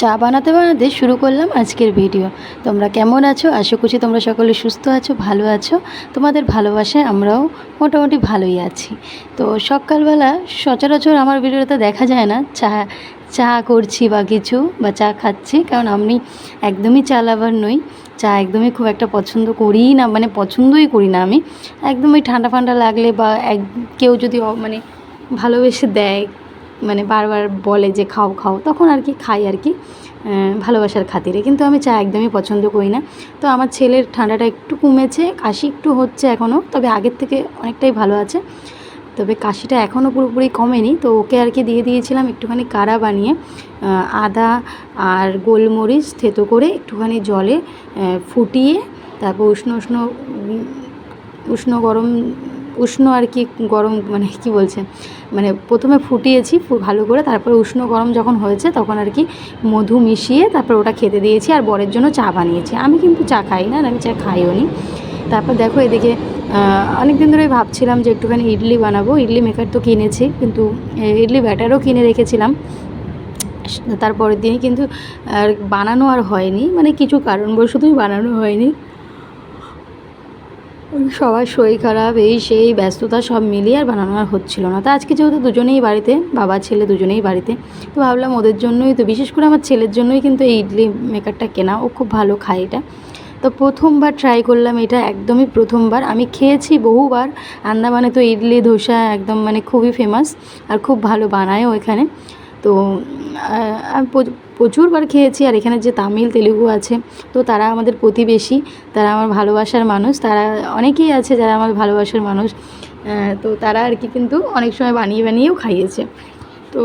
চা বানাতে বানাতে শুরু করলাম আজকের ভিডিও। তোমরা কেমন আছো? আশা করছি তোমরা সকলে সুস্থ আছো, ভালো আছো। তোমাদের ভালোবাসায় আমরাও মোটামুটি ভালোই আছি। তো সকালবেলা সচরাচর আমার ভিডিওতে দেখা যায় না, চা চা করছি বা কিছু বা চা খাচ্ছি, কারণ আমি একদমই চা লাভার নই। চা একদমই খুব একটা পছন্দ করি না মানে পছন্দই করি না আমি। একদমই ঠান্ডা ফান্ডা লাগলে বা এক, কেউ যদি মানে ভালোবেসে দেয় মানে বারবার বলে যে খাও খাও, তখন আর কি খাই আর কি ভালোবাসার খাতিরে। কিন্তু আমি চা একদমই পছন্দ করি না। তো আমার ছেলের ঠান্ডাটা একটু কমেছে, কাশি একটু হচ্ছে এখনও তবে আগের থেকে অনেকটাই ভালো আছে। তবে কাশিটা এখনও পুরোপুরি কমেনি, তো ওকে আর কি দিয়ে দিয়েছিলাম একটুখানি কাড়া বানিয়ে আদা আর গোলমরিচ থেতো করে একটুখানি জলে ফুটিয়ে, তারপর উষ্ণ উষ্ণ উষ্ণ গরম উষ্ণ আর কি গরম মানে কি বলছে মানে প্রথমে ফুটিয়েছি ভালো করে, তারপরে উষ্ণ গরম যখন হয়েছে তখন আর কি মধু মিশিয়ে তারপর ওটা খেতে দিয়েছি আর বরের জন্য চা বানিয়েছি। আমি কিন্তু চা খাই না আর আমি চা খাইও নি। তারপর দেখো এদিকে অনেক দিন ধরেই ভাবছিলাম যে একটুখানি ইডলি বানাবো, ইডলি মেকার তো কিনেছি, কিন্তু ইডলি ব্যাটারও কিনে রেখেছিলাম। তারপরের দিনই কিন্তু আর বানানো আর হয়নি মানে কিছু কারণবশতই বানানো হয়নি। সবার শরীর খারাপ, এই সেই ব্যস্ততা সব মিলিয়ে আর বানানো আর হচ্ছিল না। তো আজকে যেহেতু দুজনেই বাড়িতে, বাবা, ছেলে দুজনেই বাড়িতে, তো ভাবলাম ওদের জন্যই তো, বিশেষ করে আমার ছেলের জন্যই কিন্তু এই ইডলি মেকারটা কেনা। ও খুব ভালো খায় এটা। তো প্রথমবার ট্রাই করলাম এটা, একদমই প্রথমবার। আমি খেয়েছি বহুবার। আন্দামানে তো ইডলি, ধোসা একদম মানে খুবই ফেমাস আর খুব ভালো বানায় এখানে। তো প্রচুরবার খেয়েছি আর এখানে যে তামিল, তেলেগু আছে, তো তারা আমাদের প্রতিবেশী, তারা আমার ভালোবাসার মানুষ, তারা অনেকেই আছে যারা আমার ভালোবাসার মানুষ তো তারা আর কি কিন্তু অনেক সময় বানিয়ে বানিয়েও খাইয়েছে। তো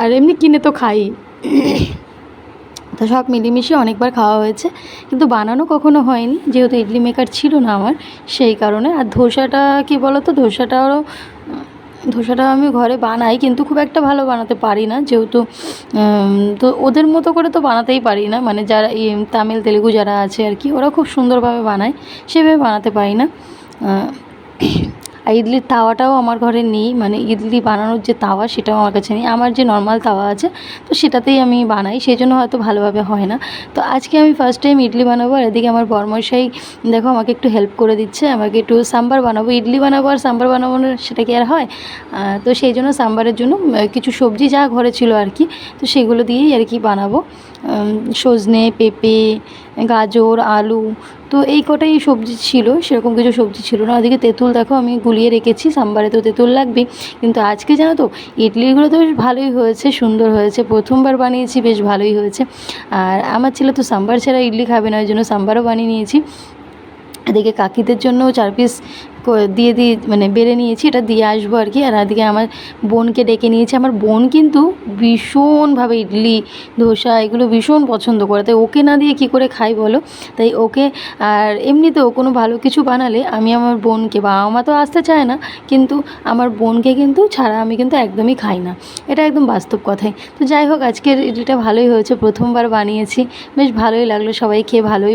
আর এমনি কিনে তো খাই। তো সব মিলেমিশে অনেকবার খাওয়া হয়েছে, কিন্তু বানানো কখনো হয়নি, যেহেতু ইডলি মেকার ছিল না আমার, সেই কারণে। আর ধোসাটা, কি বলো তো ধোসাটাও ধোসাটা আমি ঘরে বানাই, কিন্তু খুব একটা ভালো বানাতে পারি না, যেহেতু তো ওদের মতো করে তো বানাতেই পারি না মানে যারা তামিল, তেলেগু যারা আছে আর কি, ওরা খুব সুন্দরভাবে বানায়, সেভাবে বানাতে পারি না। আর ইডলির তাওয়াটাও আমার ঘরে নেই মানে ইডলি বানানোর যে তাওয়া সেটাও আমার কাছে নেই। আমার যে নর্মাল তাওয়া আছে, তো সেটাতেই আমি বানাই সেই জন্য হয়তো ভালোভাবে হয় না। তো আজকে আমি ফার্স্ট টাইম ইডলি বানাবো, আর এদিকে আমার বর্মশাই, দেখো আমাকে একটু হেল্প করে দিচ্ছে, আমাকে একটু সাম্বার বানাবো। ইডলি বানাবো আর সাম্বার বানাবো সেটা কি আর হয়? তো সেই জন্য সাম্বারের জন্য কিছু সবজি যা ঘরে ছিল আর কি, তো সেগুলো দিয়েই আর কি বানাবো। সজনে, পেঁপে গাজর, আলু, তো এই কটাই সবজি ছিল, সেরকম কিছু সবজি ছিল না। ওদিকে তেঁতুল দেখো, আমি গুলিয়ে রেখেছি, সাম্বারে তো তেঁতুল লাগবে কিন্তু আজকে জানো তো, ইডলিগুলো তো বেশ ভালোই হয়েছে, সুন্দর হয়েছে। প্রথমবার বানিয়েছি, বেশ ভালোই হয়েছে। আর আমার ছেলে তো সাম্বার ছাড়া ইডলি খাবে না, ওই জন্য সাম্বারও বানিয়ে নিয়েছি। এদিকে কাকিদের জন্য চার পিস দিয়ে দিয়ে মানে বেড়ে নিয়েছি, এটা দিয়ে আসব আর কি। আর এদিকে আমার বোনকে ডেকে নিয়েছি। আমার বোন কিন্তু ভীষণভাবে ইডলি, ধোসা এগুলো ভীষণ পছন্দ করে। তাই ওকে না দিয়ে কী করে খাই বলো? তাই ওকে আর এমনিতেও কোনো ভালো কিছু বানালে আমি আমার বোনকে, বাবা মা তো আসতে চায় না, কিন্তু আমার বোনকে কিন্তু ছাড়া আমি কিন্তু একদমই খাই না। এটা একদম বাস্তব কথাই। তো যাই হোক, আজকের ইডলিটা ভালোই হয়েছে। প্রথমবার বানিয়েছি। বেশ ভালোই লাগল। সবাই খেয়ে ভালোই